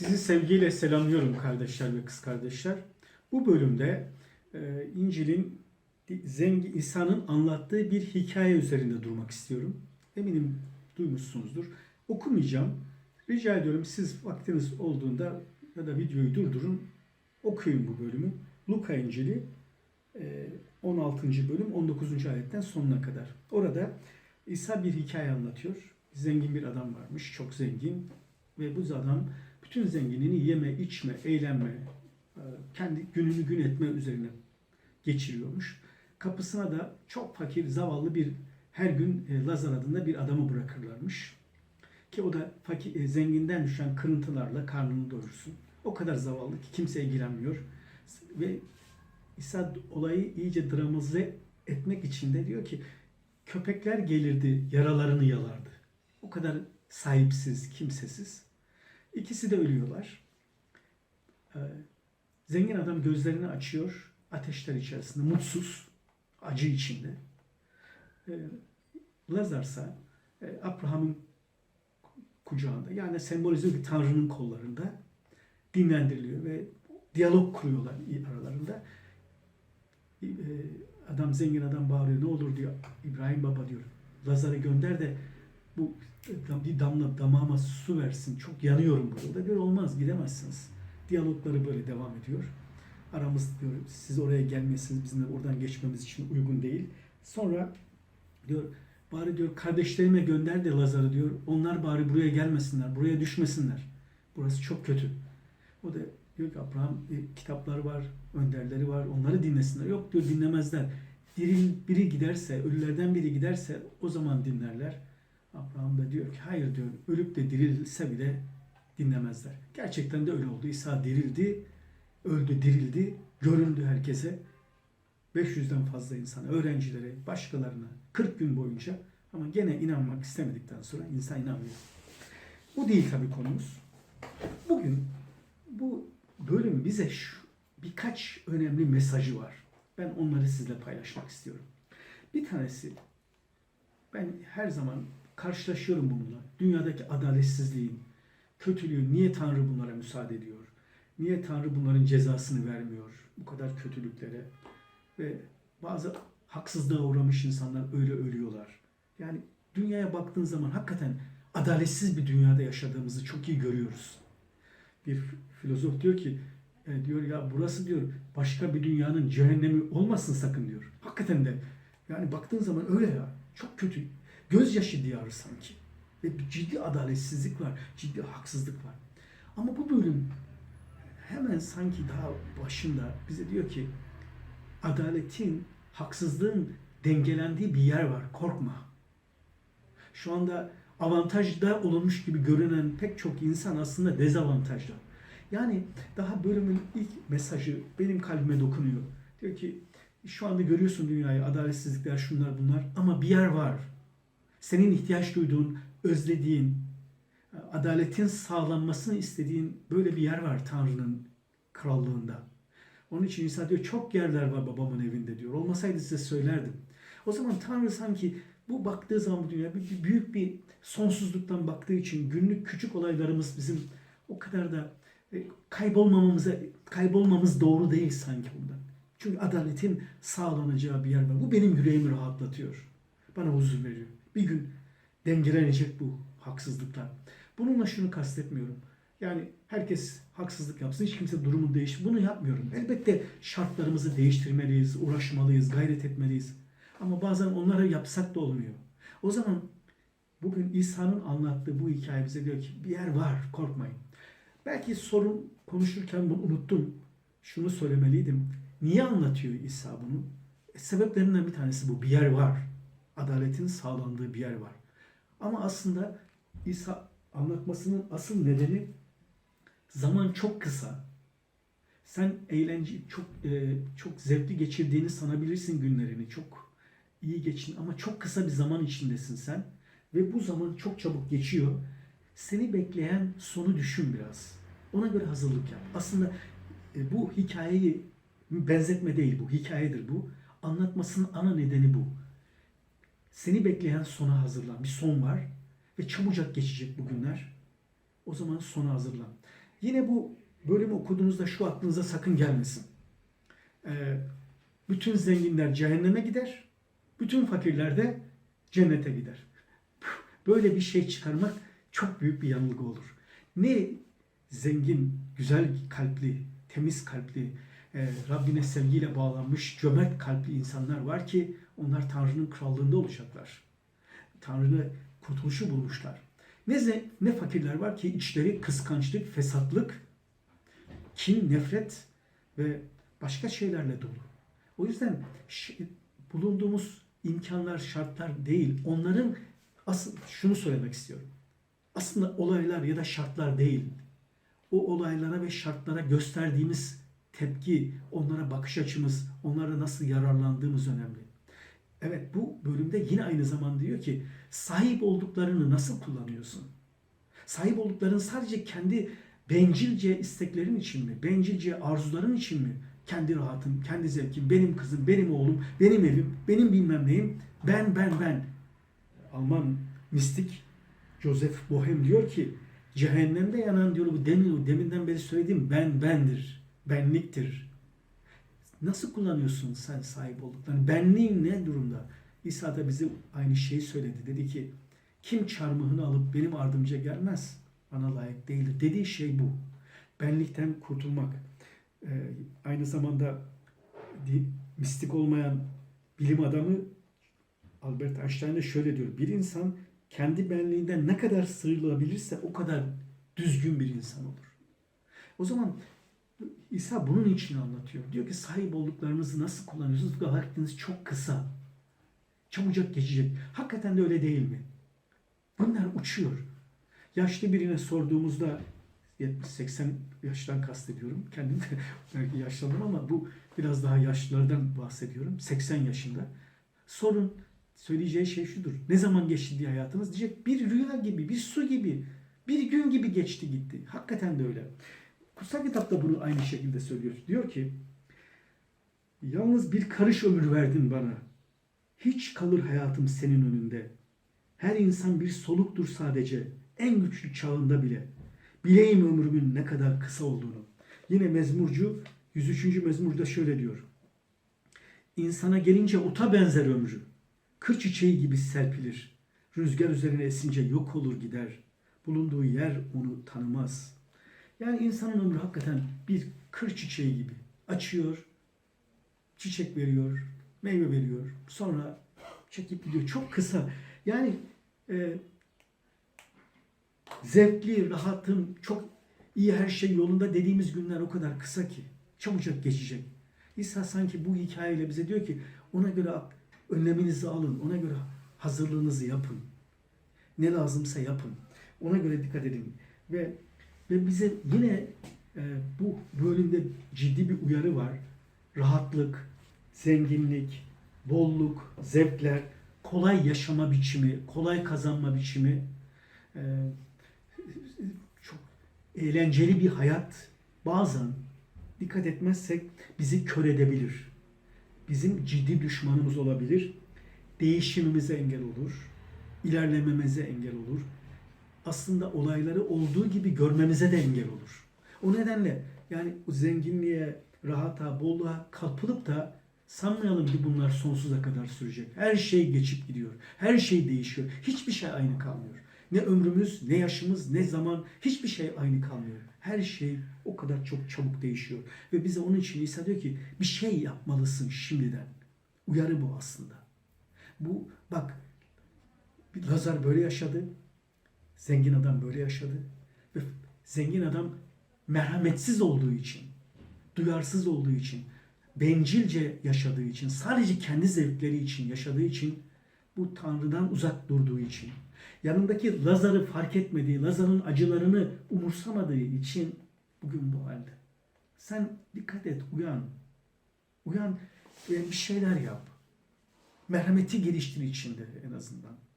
Sizi sevgiyle selamlıyorum kardeşler ve kız kardeşler. Bu bölümde e, İncil'in zengin İsa'nın anlattığı bir hikaye üzerinde durmak istiyorum. Eminim duymuşsunuzdur. Okumayacağım. Rica ediyorum siz vaktiniz olduğunda ya da videoyu durdurun. Okuyun bu bölümü. Luka İncil'i e, 16. bölüm 19. ayetten sonuna kadar. Orada İsa bir hikaye anlatıyor. Zengin bir adam varmış, çok zengin ve bu adam bütün zenginliğini yeme, içme, eğlenme, e, kendi gününü gün etme üzerine geçiriyormuş. Kapısına da çok fakir, zavallı bir her gün e, Lazar adında bir adamı bırakırlarmış. Ki o da fakir, e, zenginden düşen kırıntılarla karnını doyursun. O kadar zavallı ki kimse ilgilenmiyor. Ve İsa olayı iyice dramatize etmek için de diyor ki köpekler gelirdi, yaralarını yalardı. O kadar sahipsiz, kimsesiz. İkisi de ölüyorlar. Ee, zengin adam gözlerini açıyor, ateşler içerisinde, mutsuz, acı içinde. Ee, Lazarsa e, Abraham'ın kucağında, yani sembolize bir tanrının kollarında dinlendiriliyor ve diyalog kuruyorlar aralarında. Ee, adam zengin adam bağırıyor, ne olur diyor, İbrahim baba diyor, Lazar'ı gönder de bu bir damla damağıma su versin. Çok yanıyorum burada. Diyor olmaz gidemezsiniz. Diyalogları böyle devam ediyor. Aramız diyor siz oraya gelmeyesiniz bizim oradan geçmemiz için uygun değil. Sonra diyor bari diyor kardeşlerime gönder de Lazar'ı diyor. Onlar bari buraya gelmesinler. Buraya düşmesinler. Burası çok kötü. O da diyor ki Abraham e, kitapları var, önderleri var. Onları dinlesinler. Yok diyor dinlemezler. Diril, biri giderse, ölülerden biri giderse o zaman dinlerler. Abraham da diyor ki hayır diyor ölüp de dirilse bile dinlemezler. Gerçekten de öyle oldu. İsa dirildi, öldü, dirildi, göründü herkese. 500'den fazla insana, öğrencilere, başkalarına 40 gün boyunca ama gene inanmak istemedikten sonra insan inanmıyor. Bu değil tabii konumuz. Bugün bu bölüm bize şu birkaç önemli mesajı var. Ben onları sizle paylaşmak istiyorum. Bir tanesi ben her zaman karşılaşıyorum bununla. Dünyadaki adaletsizliğin, kötülüğün niye Tanrı bunlara müsaade ediyor? Niye Tanrı bunların cezasını vermiyor bu kadar kötülüklere? Ve bazı haksızlığa uğramış insanlar öyle ölüyorlar. Yani dünyaya baktığın zaman hakikaten adaletsiz bir dünyada yaşadığımızı çok iyi görüyoruz. Bir filozof diyor ki e, diyor ya burası diyor başka bir dünyanın cehennemi olmasın sakın diyor. Hakikaten de yani baktığın zaman öyle ya. Çok kötü gözyaşı diyarı sanki. Ve bir ciddi adaletsizlik var, ciddi haksızlık var. Ama bu bölüm hemen sanki daha başında bize diyor ki adaletin, haksızlığın dengelendiği bir yer var. Korkma. Şu anda avantajda olunmuş gibi görünen pek çok insan aslında dezavantajda. Yani daha bölümün ilk mesajı benim kalbime dokunuyor. Diyor ki şu anda görüyorsun dünyayı, adaletsizlikler, şunlar bunlar ama bir yer var senin ihtiyaç duyduğun, özlediğin, adaletin sağlanmasını istediğin böyle bir yer var Tanrı'nın krallığında. Onun için İsa diyor çok yerler var babamın evinde diyor. Olmasaydı size söylerdim. O zaman Tanrı sanki bu baktığı zaman bu dünya büyük bir sonsuzluktan baktığı için günlük küçük olaylarımız bizim o kadar da e, kaybolmamamıza kaybolmamız doğru değil sanki bundan. Çünkü adaletin sağlanacağı bir yer var. Bu benim yüreğimi rahatlatıyor. Bana huzur veriyor. Bir gün dengelenecek bu haksızlıklar. Bununla şunu kastetmiyorum. Yani herkes haksızlık yapsın, hiç kimse durumu değiş. Bunu yapmıyorum. Elbette şartlarımızı değiştirmeliyiz, uğraşmalıyız, gayret etmeliyiz. Ama bazen onları yapsak da olmuyor. O zaman bugün İsa'nın anlattığı bu hikaye bize diyor ki bir yer var, korkmayın. Belki sorun konuşurken bunu unuttum. Şunu söylemeliydim. Niye anlatıyor İsa bunu? E, sebeplerinden bir tanesi bu. Bir yer var adaletin sağlandığı bir yer var. Ama aslında İsa anlatmasının asıl nedeni zaman çok kısa. Sen eğlence çok e, çok zevkli geçirdiğini sanabilirsin günlerini. Çok iyi geçin ama çok kısa bir zaman içindesin sen ve bu zaman çok çabuk geçiyor. Seni bekleyen sonu düşün biraz. Ona göre hazırlık yap. Aslında e, bu hikayeyi benzetme değil bu. Hikayedir bu. Anlatmasının ana nedeni bu. Seni bekleyen sona hazırlan. Bir son var ve çabucak geçecek bu günler. O zaman sona hazırlan. Yine bu bölümü okuduğunuzda şu aklınıza sakın gelmesin. Ee, bütün zenginler cehenneme gider, bütün fakirler de cennete gider. Böyle bir şey çıkarmak çok büyük bir yanılgı olur. Ne zengin, güzel kalpli, temiz kalpli, e, Rabbine sevgiyle bağlanmış, cömert kalpli insanlar var ki onlar Tanrı'nın krallığında olacaklar. Tanrı'nın kurtuluşu bulmuşlar. Ne, ne fakirler var ki içleri kıskançlık, fesatlık, kin, nefret ve başka şeylerle dolu. O yüzden bulunduğumuz imkanlar, şartlar değil. Onların asıl şunu söylemek istiyorum. Aslında olaylar ya da şartlar değil. O olaylara ve şartlara gösterdiğimiz tepki, onlara bakış açımız, onlara nasıl yararlandığımız önemli. Evet bu bölümde yine aynı zamanda diyor ki sahip olduklarını nasıl kullanıyorsun? Sahip oldukların sadece kendi bencilce isteklerin için mi? Bencilce arzuların için mi? Kendi rahatım, kendi zevkim, benim kızım, benim oğlum, benim evim, benim bilmem neyim. Ben, ben, ben. Alman mistik Joseph Bohem diyor ki cehennemde yanan diyor bu demin, deminden beri söylediğim ben bendir. Benliktir. Nasıl kullanıyorsun sen sahip olduklarını? Benliğin ne durumda? İsa da bize aynı şeyi söyledi. Dedi ki kim çarmıhını alıp benim ardımca gelmez bana layık değildir. Dediği şey bu. Benlikten kurtulmak. Ee, aynı zamanda mistik olmayan bilim adamı Albert Einstein de şöyle diyor. Bir insan kendi benliğinden ne kadar sıyrılabilirse o kadar düzgün bir insan olur. O zaman İsa bunun için anlatıyor. Diyor ki sahip olduklarınızı nasıl kullanıyorsunuz? Vaktiniz çok kısa. Çabucak geçecek. Hakikaten de öyle değil mi? Bunlar uçuyor. Yaşlı birine sorduğumuzda 70-80 yaştan kastediyorum. Kendim de belki yaşlandım ama bu biraz daha yaşlılardan bahsediyorum. 80 yaşında. Sorun söyleyeceği şey şudur. Ne zaman geçti diye hayatınız diyecek bir rüya gibi, bir su gibi, bir gün gibi geçti gitti. Hakikaten de öyle. Kutsal kitapta bunu aynı şekilde söylüyor. Diyor ki yalnız bir karış ömür verdin bana. Hiç kalır hayatım senin önünde. Her insan bir soluktur sadece. En güçlü çağında bile. Bileyim ömrümün ne kadar kısa olduğunu. Yine mezmurcu 103. mezmurda şöyle diyor. İnsana gelince ota benzer ömrü. Kır çiçeği gibi serpilir. Rüzgar üzerine esince yok olur gider. Bulunduğu yer onu tanımaz. Yani insanın ömrü hakikaten bir kır çiçeği gibi. Açıyor, çiçek veriyor, meyve veriyor. Sonra çekip gidiyor. Çok kısa. Yani e, zevkli, rahatın, çok iyi her şey yolunda dediğimiz günler o kadar kısa ki. Çabucak geçecek. İsa sanki bu hikayeyle bize diyor ki ona göre önleminizi alın. Ona göre hazırlığınızı yapın. Ne lazımsa yapın. Ona göre dikkat edin. Ve ve bize yine e, bu bölümde ciddi bir uyarı var. Rahatlık, zenginlik, bolluk, zevkler, kolay yaşama biçimi, kolay kazanma biçimi, e, çok eğlenceli bir hayat bazen dikkat etmezsek bizi kör edebilir. Bizim ciddi düşmanımız olabilir. Değişimimize engel olur. ilerlememize engel olur. Aslında olayları olduğu gibi görmemize de engel olur. O nedenle yani zenginliğe, rahata, bolluğa kapılıp da sanmayalım ki bunlar sonsuza kadar sürecek. Her şey geçip gidiyor. Her şey değişiyor. Hiçbir şey aynı kalmıyor. Ne ömrümüz, ne yaşımız, ne zaman hiçbir şey aynı kalmıyor. Her şey o kadar çok çabuk değişiyor. Ve bize onun için İsa diyor ki bir şey yapmalısın şimdiden. Uyarı bu aslında. Bu bak Lazar böyle yaşadı. Zengin adam böyle yaşadı. Ve zengin adam merhametsiz olduğu için, duyarsız olduğu için, bencilce yaşadığı için, sadece kendi zevkleri için yaşadığı için, bu Tanrı'dan uzak durduğu için, yanındaki Lazar'ı fark etmediği, Lazar'ın acılarını umursamadığı için bugün bu halde. Sen dikkat et, uyan. Uyan bir şeyler yap. Merhameti geliştir içinde en azından.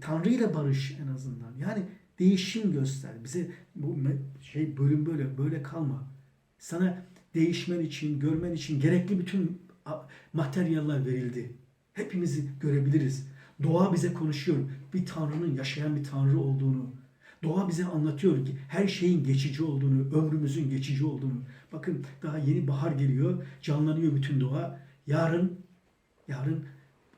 Tanrı ile barış en azından. Yani değişim göster. Bize bu şey bölüm böyle böyle kalma. Sana değişmen için, görmen için gerekli bütün materyaller verildi. Hepimizi görebiliriz. Doğa bize konuşuyor. Bir Tanrı'nın yaşayan bir Tanrı olduğunu. Doğa bize anlatıyor ki her şeyin geçici olduğunu, ömrümüzün geçici olduğunu. Bakın daha yeni bahar geliyor, canlanıyor bütün doğa. Yarın, yarın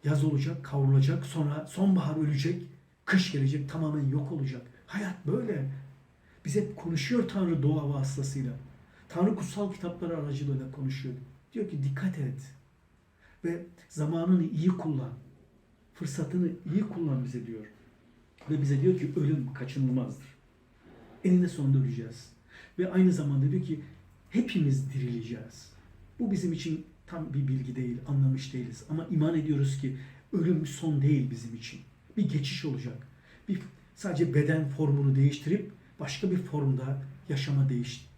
yaz olacak, kavrulacak, sonra sonbahar ölecek, kış gelecek, tamamen yok olacak. Hayat böyle. Bize konuşuyor Tanrı doğa vasıtasıyla. Tanrı kutsal kitapları aracılığıyla konuşuyor. Diyor ki dikkat et. Ve zamanını iyi kullan. Fırsatını iyi kullan bize diyor. Ve bize diyor ki ölüm kaçınılmazdır. Eninde sonunda öleceğiz. Ve aynı zamanda diyor ki hepimiz dirileceğiz. Bu bizim için tam bir bilgi değil, anlamış değiliz. Ama iman ediyoruz ki ölüm son değil bizim için. Bir geçiş olacak. Bir sadece beden formunu değiştirip başka bir formda yaşama değiş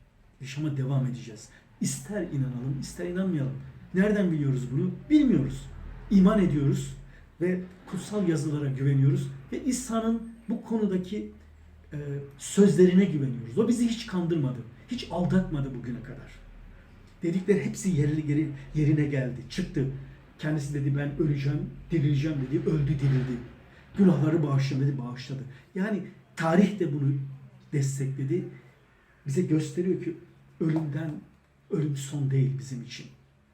yaşama devam edeceğiz. İster inanalım, ister inanmayalım. Nereden biliyoruz bunu? Bilmiyoruz. İman ediyoruz ve kutsal yazılara güveniyoruz ve İsa'nın bu konudaki e, sözlerine güveniyoruz. O bizi hiç kandırmadı, hiç aldatmadı bugüne kadar. Dedikleri hepsi yerli yerine geldi, çıktı. Kendisi dedi ben öleceğim, dirileceğim dedi, öldü, dirildi. Günahları bağışladı dedi, bağışladı. Yani tarih de bunu destekledi. Bize gösteriyor ki ölümden, ölüm son değil bizim için.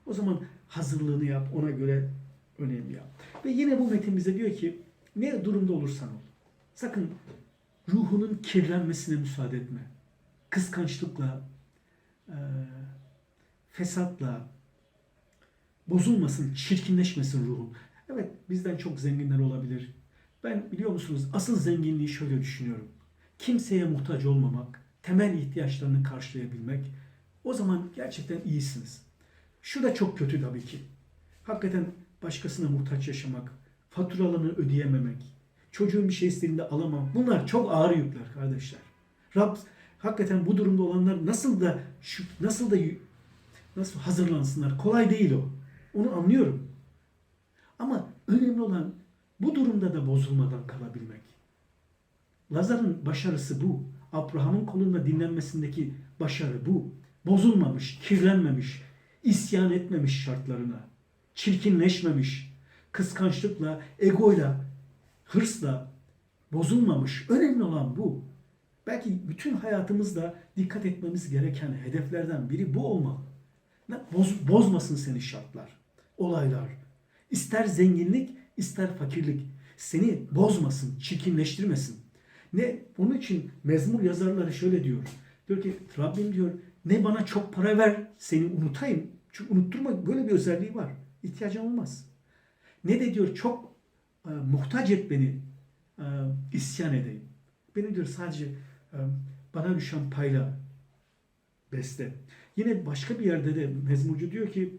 O zaman hazırlığını yap, ona göre önemli yap. Ve yine bu metin bize diyor ki ne durumda olursan ol. Sakın ruhunun kirlenmesine müsaade etme. Kıskançlıkla, e, fesatla bozulmasın, çirkinleşmesin ruhun. Evet bizden çok zenginler olabilir. Ben biliyor musunuz asıl zenginliği şöyle düşünüyorum. Kimseye muhtaç olmamak, temel ihtiyaçlarını karşılayabilmek. O zaman gerçekten iyisiniz. Şu da çok kötü tabii ki. Hakikaten başkasına muhtaç yaşamak, faturalarını ödeyememek, çocuğun bir şey istediğinde alamam. Bunlar çok ağır yükler kardeşler. Rab hakikaten bu durumda olanlar nasıl da şu nasıl da nasıl hazırlansınlar? Kolay değil o. Onu anlıyorum. Ama önemli olan bu durumda da bozulmadan kalabilmek. Lazar'ın başarısı bu. Abraham'ın kolunda dinlenmesindeki başarı bu. Bozulmamış, kirlenmemiş, isyan etmemiş şartlarına, çirkinleşmemiş, kıskançlıkla, egoyla, hırsla bozulmamış. Önemli olan bu. Belki bütün hayatımızda dikkat etmemiz gereken hedeflerden biri bu olmalı. Boz, bozmasın seni şartlar, olaylar. İster zenginlik, ister fakirlik. Seni bozmasın, çirkinleştirmesin. Ne? Onun için mezmur yazarları şöyle diyor. Diyor ki Rabbim diyor ne bana çok para ver seni unutayım. Çünkü unutturma böyle bir özelliği var. İhtiyacım olmaz. Ne de diyor çok e, muhtaç et beni e, isyan edeyim. Beni diyor sadece e, bana düşen payla besle. Yine başka bir yerde de mezmurcu diyor ki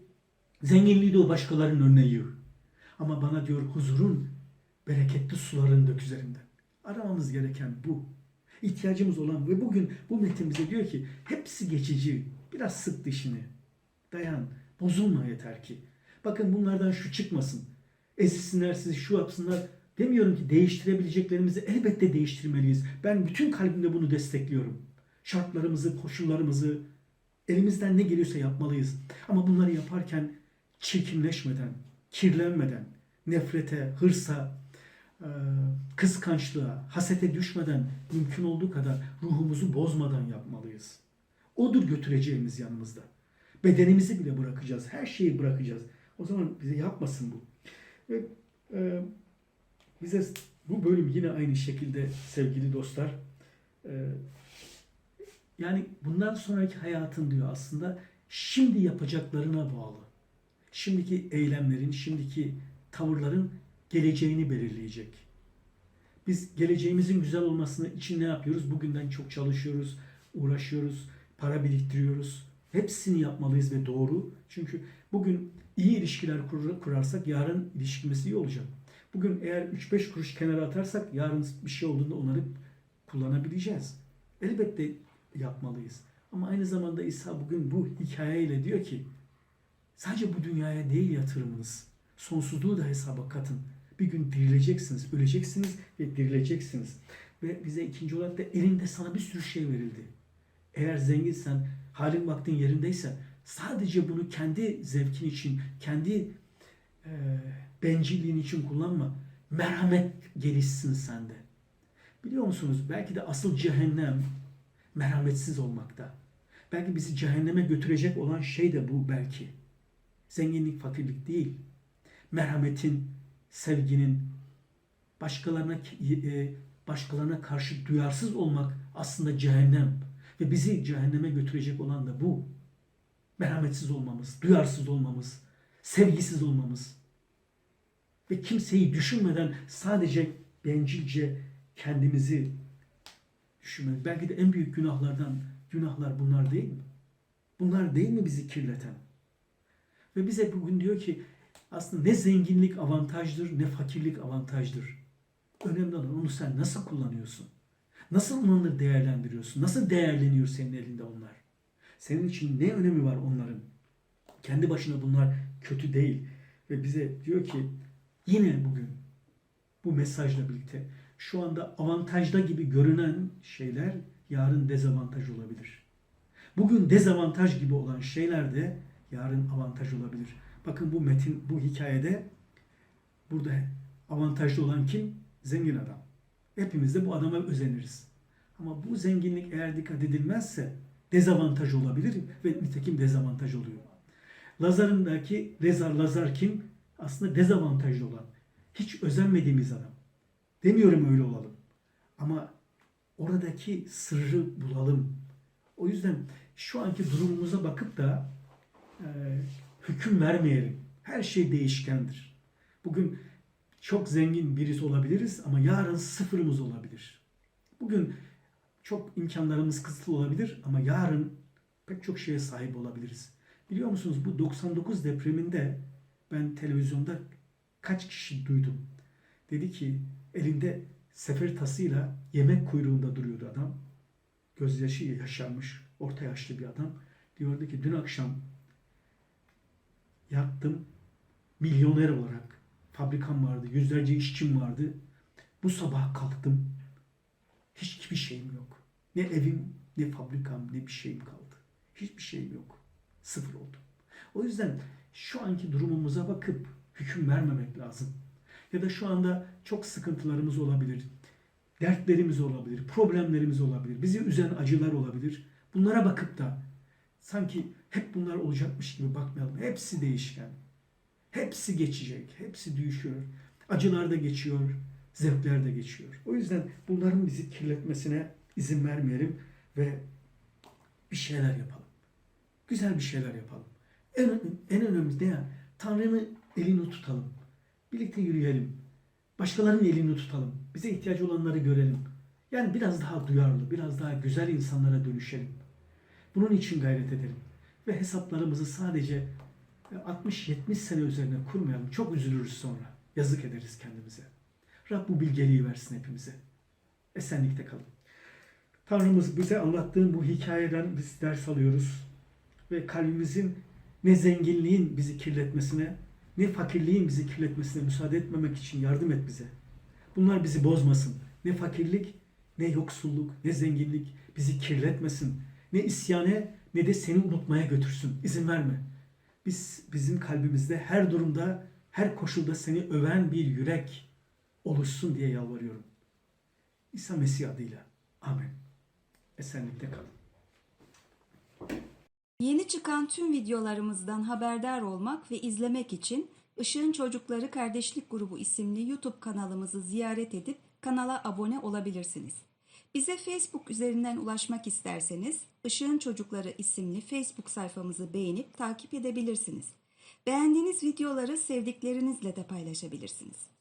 zenginliği de o başkalarının önüne yığ. Ama bana diyor huzurun bereketli suların dök üzerinden. Aramamız gereken bu. İhtiyacımız olan ve bugün bu metin bize diyor ki hepsi geçici. Biraz sık dişini. Dayan. Bozulma yeter ki. Bakın bunlardan şu çıkmasın. Ezilsinler sizi şu yapsınlar. Demiyorum ki değiştirebileceklerimizi elbette değiştirmeliyiz. Ben bütün kalbimle bunu destekliyorum. Şartlarımızı, koşullarımızı elimizden ne geliyorsa yapmalıyız. Ama bunları yaparken çirkinleşmeden, kirlenmeden, nefrete, hırsa, e, kıskançlığa, hasete düşmeden mümkün olduğu kadar ruhumuzu bozmadan yapmalıyız. Odur götüreceğimiz yanımızda. Bedenimizi bile bırakacağız. Her şeyi bırakacağız. O zaman bize yapmasın bu. Ve e, bize bu bölüm yine aynı şekilde sevgili dostlar e, yani bundan sonraki hayatın diyor aslında şimdi yapacaklarına bağlı. Şimdiki eylemlerin, şimdiki tavırların geleceğini belirleyecek. Biz geleceğimizin güzel olmasını için ne yapıyoruz? Bugünden çok çalışıyoruz, uğraşıyoruz, para biriktiriyoruz. Hepsini yapmalıyız ve doğru. Çünkü bugün iyi ilişkiler kurarsak yarın ilişkimiz iyi olacak. Bugün eğer 3-5 kuruş kenara atarsak yarın bir şey olduğunda onları kullanabileceğiz. Elbette yapmalıyız. Ama aynı zamanda İsa bugün bu hikayeyle diyor ki sadece bu dünyaya değil yatırımınız. Sonsuzluğu da hesaba katın. Bir gün dirileceksiniz, öleceksiniz ve dirileceksiniz. Ve bize ikinci olarak da elinde sana bir sürü şey verildi. Eğer zenginsen, halin vaktin yerindeyse sadece bunu kendi zevkin için, kendi e, bencilliğin için kullanma. Merhamet gelişsin sende. Biliyor musunuz? Belki de asıl cehennem merhametsiz olmakta. Belki bizi cehenneme götürecek olan şey de bu belki. Zenginlik, fakirlik değil. Merhametin, sevginin, başkalarına e, başkalarına karşı duyarsız olmak aslında cehennem. Ve bizi cehenneme götürecek olan da bu. Merhametsiz olmamız, duyarsız olmamız, sevgisiz olmamız. Ve kimseyi düşünmeden sadece bencilce kendimizi düşünmek. Belki de en büyük günahlardan günahlar bunlar değil mi? Bunlar değil mi bizi kirleten? Ve bize bugün diyor ki aslında ne zenginlik avantajdır ne fakirlik avantajdır. Önemli olan onu sen nasıl kullanıyorsun? Nasıl onları değerlendiriyorsun? Nasıl değerleniyor senin elinde onlar? Senin için ne önemi var onların? Kendi başına bunlar kötü değil. Ve bize diyor ki yine bugün bu mesajla birlikte şu anda avantajda gibi görünen şeyler yarın dezavantaj olabilir. Bugün dezavantaj gibi olan şeyler de yarın avantaj olabilir. Bakın bu metin, bu hikayede burada avantajlı olan kim? Zengin adam. Hepimiz de bu adama özeniriz. Ama bu zenginlik eğer dikkat edilmezse dezavantaj olabilir ve nitekim dezavantaj oluyor. Lazar'ındaki Rezar Lazar kim? Aslında dezavantajlı olan. Hiç özenmediğimiz adam. Demiyorum öyle olalım. Ama oradaki sırrı bulalım. O yüzden şu anki durumumuza bakıp da e, hüküm vermeyelim. Her şey değişkendir. Bugün çok zengin birisi olabiliriz ama yarın sıfırımız olabilir. Bugün çok imkanlarımız kısıtlı olabilir ama yarın pek çok şeye sahip olabiliriz. Biliyor musunuz bu 99 depreminde ben televizyonda kaç kişi duydum. Dedi ki elinde sefer tasıyla yemek kuyruğunda duruyordu adam. Gözyaşı yaşarmış, orta yaşlı bir adam. Diyordu ki dün akşam yattım milyoner olarak. Fabrikam vardı, yüzlerce işçim vardı. Bu sabah kalktım. Hiçbir şeyim yok. Ne evim, ne fabrikam, ne bir şeyim kaldı. Hiçbir şeyim yok. Sıfır oldum. O yüzden şu anki durumumuza bakıp hüküm vermemek lazım. Ya da şu anda çok sıkıntılarımız olabilir. Dertlerimiz olabilir, problemlerimiz olabilir, bizi üzen acılar olabilir. Bunlara bakıp da sanki hep bunlar olacakmış gibi bakmayalım. Hepsi değişken. Hepsi geçecek. Hepsi değişiyor. Acılar da geçiyor. Zevkler de geçiyor. O yüzden bunların bizi kirletmesine izin vermeyelim ve bir şeyler yapalım. Güzel bir şeyler yapalım. En, en önemlisi ne ya? Tanrı'nın elini tutalım. Birlikte yürüyelim. Başkalarının elini tutalım. Bize ihtiyacı olanları görelim. Yani biraz daha duyarlı, biraz daha güzel insanlara dönüşelim. Bunun için gayret edelim. Ve hesaplarımızı sadece 60-70 sene üzerine kurmayalım. Çok üzülürüz sonra. Yazık ederiz kendimize. Rab bu bilgeliği versin hepimize. Esenlikte kalın. Tanrımız bize anlattığın bu hikayeden biz ders alıyoruz. Ve kalbimizin ne zenginliğin bizi kirletmesine, ne fakirliğin bizi kirletmesine müsaade etmemek için yardım et bize. Bunlar bizi bozmasın. Ne fakirlik, ne yoksulluk, ne zenginlik bizi kirletmesin. Ne isyane ne de seni unutmaya götürsün. İzin verme. Biz bizim kalbimizde her durumda, her koşulda seni öven bir yürek oluşsun diye yalvarıyorum. İsa Mesih adıyla. Amin. Esenlikte kalın. Yeni çıkan tüm videolarımızdan haberdar olmak ve izlemek için Işığın Çocukları Kardeşlik Grubu isimli YouTube kanalımızı ziyaret edip kanala abone olabilirsiniz. Bize Facebook üzerinden ulaşmak isterseniz Işığın Çocukları isimli Facebook sayfamızı beğenip takip edebilirsiniz. Beğendiğiniz videoları sevdiklerinizle de paylaşabilirsiniz.